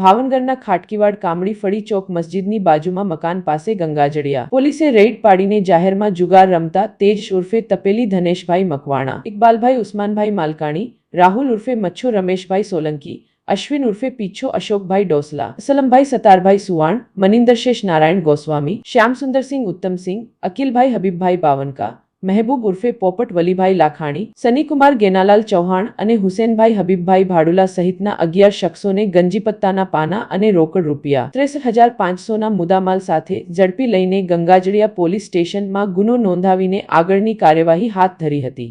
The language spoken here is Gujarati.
ભાવનગરના ખાટકીવાડ કામડી ફળી ચોક મસ્જિદની બાજુમાં મકાન પાસે ગંગાજળિયા પોલીસે રેડ પાડીને જાહેરમાં જુગાર રમતા તેજ ઉર્ફે તપેલી ધનેશભાઈ મકવાણા, ઇકબાલભાઈ ઉસ્માનભાઈ માલકાણી, રાહુલ ઉર્ફે મચ્છુ રમેશભાઈ સોલંકી, અશ્વિન ઉર્ફે પીછો અશોકભાઈ ડોસલા સલમભાઈ સતારભાઈ સુવાણ મનિંદર શેષ નારાયણ ગોસ્વામી, શ્યામસુંદરસિંહ ઉત્તમસિંહ, અકિલભાઈ હબીબભાઈ બાવનકા મહેબૂબ ઉર્ફે પોપટ વલીભાઈ લાખાણી, સનીકુમાર ગેનાલાલ ચૌહાણ અને હુસેનભાઈ હબીબભાઈ ભાડુલા સહિતના અગિયાર શખ્સોને ગંજીપત્તાના પાના અને રોકડ રૂપિયા ત્રેસઠ હજાર પાંચસોના મુદ્દામાલ સાથે ઝડપી લઈને ગંગાજળિયા પોલીસ સ્ટેશનમાં ગુનો નોંધાવીને આગળની કાર્યવાહી હાથ ધરી હતી.